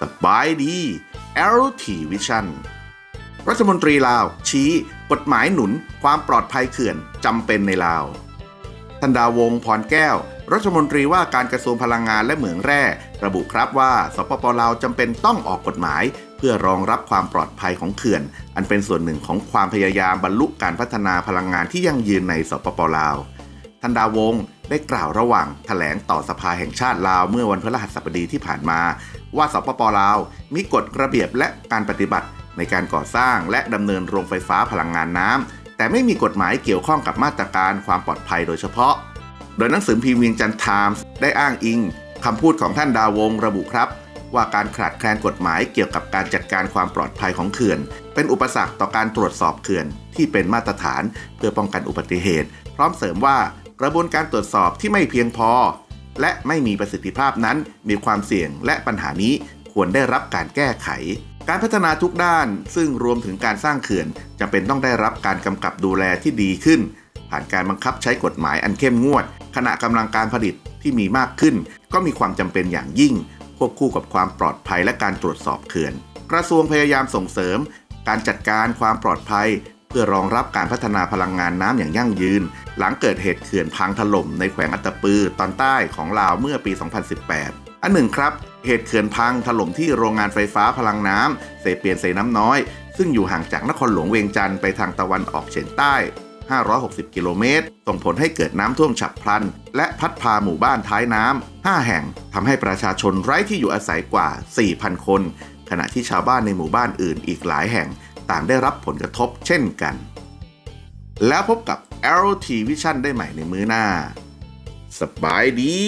สบายดี l t Vision รัฐมนตรีลาว ชี้กฎหมายหนุนความปลอดภัยเขื่อนจำเป็นในลาวทันดาวงพรแก้ว รัฐมนตรีว่าการกระทรวงพลังงานและเหมืองแร่ ระบุครับว่าสปปลาวจำเป็นต้องออกกฎหมาย เพื่อรองรับความปลอดภัยของเขื่อน อันเป็นส่วนหนึ่งของความพยายามบรรลุการพัฒนาพลังงานที่ยั่งยืนในสปปลาวทันดาวงศ์ ได้กล่าวระหว่างแถลงต่อสภาแห่งชาติลาวเมื่อวันพฤหัสบดีที่ผ่านมา ว่าสปปลาวมีกฎระเบียบและการปฏิบัติในการก่อสร้างและดำเนินโรงไฟฟ้าพลังงานน้ำแต่ไม่มีกฎหมายเกี่ยวข้องกับมาตรการความปลอดภัยโดยเฉพาะ โดยหนังสือพิมพ์เวียงจันทร์ไทมส์ได้อ้างอิงคำพูดของท่านดาวงระบุครับว่าการขาดแคลนกฎหมายเกี่ยวกับการจัดการความปลอดภัยของเขื่อน เป็นอุปสรรคต่อการตรวจสอบเขื่อนที่เป็นมาตรฐานเพื่อป้องกันอุบัติเหตุ พร้อมเสริมว่า กระบวนการตรวจสอบที่ไม่เพียงพอ และไม่มีประสิทธิภาพนั้นมีความเสี่ยงและปัญหานี้ควรได้รับการแก้ไข การพัฒนาทุกด้านซึ่งรวมถึงการสร้างเขื่อนจำเป็นต้องได้รับการกำกับดูแลที่ดีขึ้น ผ่านการบังคับใช้กฎหมายอันเข้มงวด ขณะกำลังการผลิตที่มีมากขึ้น ก็มีความจำเป็นอย่างยิ่ง ควบคู่กับความปลอดภัยและการตรวจสอบเขื่อน กระทรวงพยายามส่งเสริม การจัดการความปลอดภัย เพื่อรองรับการพัฒนาพลังงานน้ำอย่างยั่งยืน หลังเกิดเหตุเขื่อนพังถล่มในแขวงอัตตปือตอนใต้ของลาวเมื่อปี 2018 อันหนึ่งครับ เหตุเขื่อนพังถล่มที่โรงงานไฟฟ้าพลังน้ำเสเปียนเสน้ำน้อย ซึ่งอยู่ห่างจากนครหลวงเวียงจันทร์ไปทางตะวันออกเฉียงใต้ 560 กิโลเมตร ส่งผลให้เกิดน้ำท่วมฉับพลัน และพัดพาหมู่บ้านท้ายน้ำ 5 แห่งทำให้ประชาชนไร้ที่อยู่อาศัยกว่า 4,000 คน ขณะที่ชาวบ้านในหมู่บ้านอื่นอีกหลายแห่ง ต่างได้รับผลกระทบเช่นกัน แล้วพบกับ LT Vision ได้ใหม่ในมื้อหน้า สบายดี